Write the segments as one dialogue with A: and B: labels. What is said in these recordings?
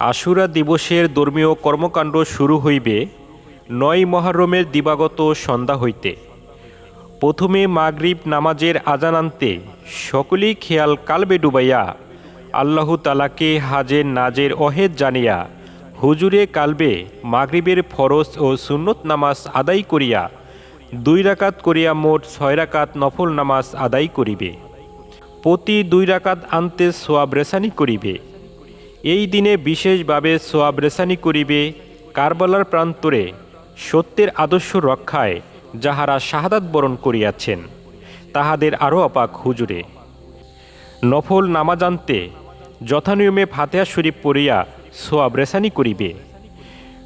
A: আশুরা দিবসের ধর্মীয় কর্মকাণ্ড শুরু হইবে নয় মহারমের দিবাগত সন্ধ্যা হইতে। প্রথমে মাগরিব নামাজের আজান আনতে সকলেই খেয়াল কালবে ডুবাইয়া আল্লাহ তালাকে হাজের নাজের অহেদ জানিয়া হুজুরে কালবে মাগরিবের ফরজ ও সুন্নত নামাজ আদায় করিয়া দুই রাকাত করিয়া মোট ছয় রাকাত নফল নামাজ আদায় করিবে। প্রতি দুই রাকাত আনতে সোয়াব রেসানি করিবে। এই দিনে বিশেষভাবে সোয়াব রেসানি করিবে কারবালার প্রান্তরে সত্যের আদর্শ রক্ষায় যাহারা শাহাদাত বরণ করিয়াছেন, তাহাদের আরও অপাক হুজুরে। নফল নামাজ আনতে যথানিয়মে ফাতেহা শরীফ পড়িয়া সোয়াব রেসানি করিবে।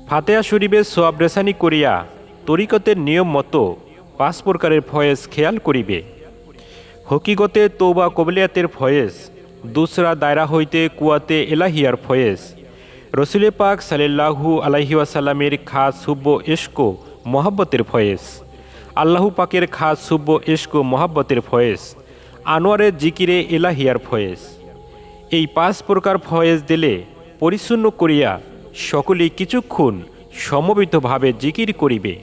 A: ফাতেহা শরীফে সোয়াব রেসানি করিয়া তরিকতের নিয়ম মতো পাঁচ প্রকারের ফয়েজ খেয়াল করিবে। হকিগতে তৌবা কবলিয়াতের ফয়েজ দুসরা দায়রা হইতে কুয়াতে এলাহিয়ার ফয়েজ। রসুলে পাক সাল্লাহু আলাহি ওয়াসাল্লামের খাস সুব্য এশকো, মহাব্বতের ফয়েজ। আল্লাহু পাকের খাস সুব্য এশকো, মহাব্বতের ফয়েজ। আনোয়ারের জিকিরে এলাহিয়ার ফয়েজ। এই পাঁচ প্রকার ফয়েজ দিলে পরিচ্ছন্ন করিয়া সকলেই কিছুক্ষণ সমবেতভাবে জিকির করিবে।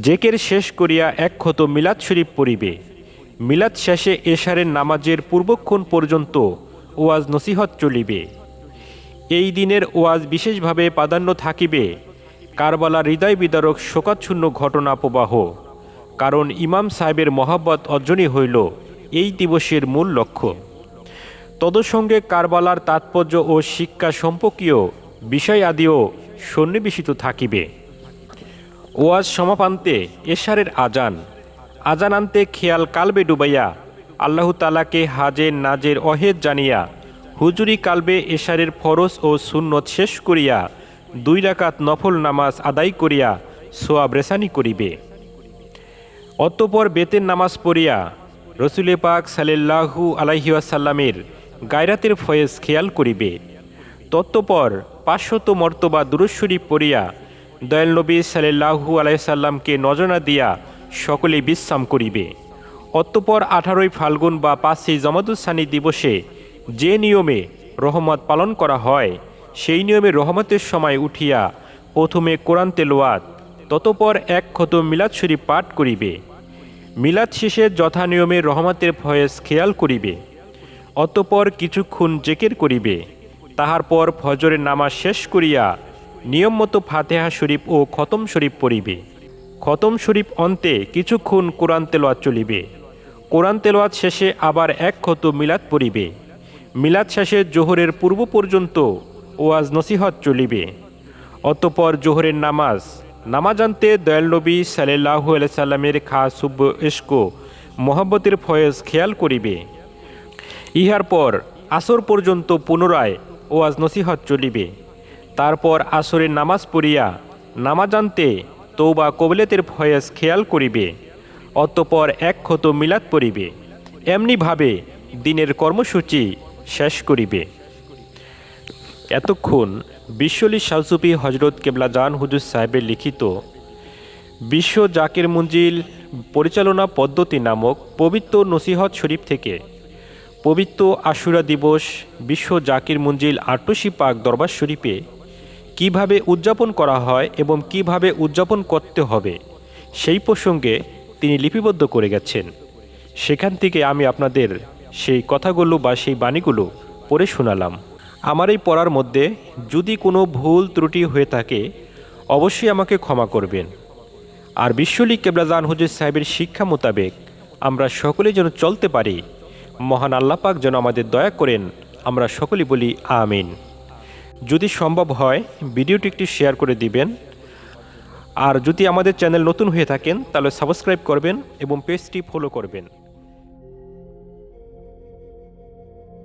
A: জেকের শেষ করিয়া এক ক্ষত মিলাদ শরীফ পড়িবে। মিলাদ শেষে এশারের নামাজের পূর্বক্ষণ পর্যন্ত ওয়াজ নসিহত চলিবে। এই দিনের ওয়াজ বিশেষভাবে প্রাধান্য থাকিবে। কারবালা হৃদয় বিদারক শোকাচ্ছন্ন ঘটনা প্রবাহ। কারণ ইমাম সাহেবের মহাব্বত অর্জনই হইল এই দিবসের মূল লক্ষ্য। তদসঙ্গে কারবালার তাৎপর্য ও শিক্ষা সম্পর্কীয় বিষয় আদিও সন্নিবেশিত থাকিবে। ওয়াজ সমাপান্তে এশারের আজান। আজান আনতে খেয়াল কালবে ডুবাইয়া, আল্লাহ তালাকে হাজের নাজের অহেদ জানিয়া, হুজুরি কালবে এশারের ফরজ ও সুন্নত শেষ করিয়া, দুই রাকাত নফল নামাজ আদায় করিয়া সোয়াব রেসানি করিবে। অতপর বেতের নামাজ পড়িয়া রসুলে পাক সাল্লাহু আলাইহাসাল্লামের গায়রাতের ফয়েজ খেয়াল করিবে। তত্ত্বপর পাঁচশত মর্তবা দুরস্বরী পড়িয়া দয়াল নবী সাল্লাহু আলাইসাল্লামকে নজনা দিয়া সকলে বিশ্রাম করিবে। অতঃপর আঠারোই ফাল্গুন বা পাঁচই জমাদুসানি দিবসে যে নিয়মে রহমত পালন করা হয়, সেই নিয়মে রহমতের সময় উঠিয়া প্রথমে কোরআন তেলোয়াত ততপর এক ক্ষত মিলাদ শরীফ পাঠ করিবে। মিলাদ শেষে যথা নিয়মে রহমতের ফয়েজ খেয়াল করিবে। অতপর কিছুক্ষণ জেকের করিবে। তাহার পর ফজরের নামাজ শেষ করিয়া নিয়ম মতো ফাতেহা শরীফ ও খতম শরীফ পড়িবে। খতম শরীফ অন্তে কিছুক্ষণ কোরআন তেলোয়াত চলিবে। কোরআন তেলোয়াত শেষে আবার এক ক্ষত মিলাদ পড়িবে। মিলাদ শেষে জোহরের পূর্ব পর্যন্ত ওয়াজ নসিহত চলিবে। অতঃপর জোহরের নামাজ নামাজ আনতে দয়াল নবী সাল্লাহু সাল্লামের খাস সুব্য এস্কো মোহাব্বতের ফয়েজ খেয়াল করিবে। ইহার পর আসর পর্যন্ত পুনরায় ওয়াজ নসিহত চলিবে। তারপর আসরের নামাজ পড়িয়া নামাজ আনতে তৌবা কবলেতের ফয়েজ খেয়াল করিবে, অতপর এক ক্ষত মিলাদ পড়িবে, এমনিভাবে দিনের কর্মসূচি শেষ করিবে। এতক্ষণ বিশ্বলি শাহসুফি হজরত কেবলা জান হুজুর সাহেবের লিখিত বিশ্ব জাকির মঞ্জিল পরিচালনা পদ্ধতি নামক পবিত্র নসিহত শরীফ থেকে পবিত্র আশুরা দিবস বিশ্ব জাকির মঞ্জিল আটশি পাক দরবার শরীফে কীভাবে উদযাপন করা হয় এবং কীভাবে উদযাপন করতে হবে, সেই প্রসঙ্গে তিনি লিপিবদ্ধ করে গেছেন। সেখান থেকে আমি আপনাদের সেই কথাগুলো বা সেই বাণীগুলো পড়ে শোনালাম। আমার এই পড়ার মধ্যে যদি কোনো ভুল ত্রুটি হয়ে থাকে, অবশ্যই আমাকে ক্ষমা করবেন। আর বিশ্বলিক কেবলাজান হুজুর সাহেবের শিক্ষা মোতাবেক আমরা সকলে যেন চলতে পারি, মহান আল্লাপাক যেন আমাদের দয়া করেন, আমরা সকলে বলি আমিন। যদি সম্ভব হয়, ভিডিওটি একটি শেয়ার করে দিবেন। আর যদি আমাদের চ্যানেল নতুন হয়ে থাকেন, তাহলে সাবস্ক্রাইব করবেন এবং পেজটি ফলো করবেন।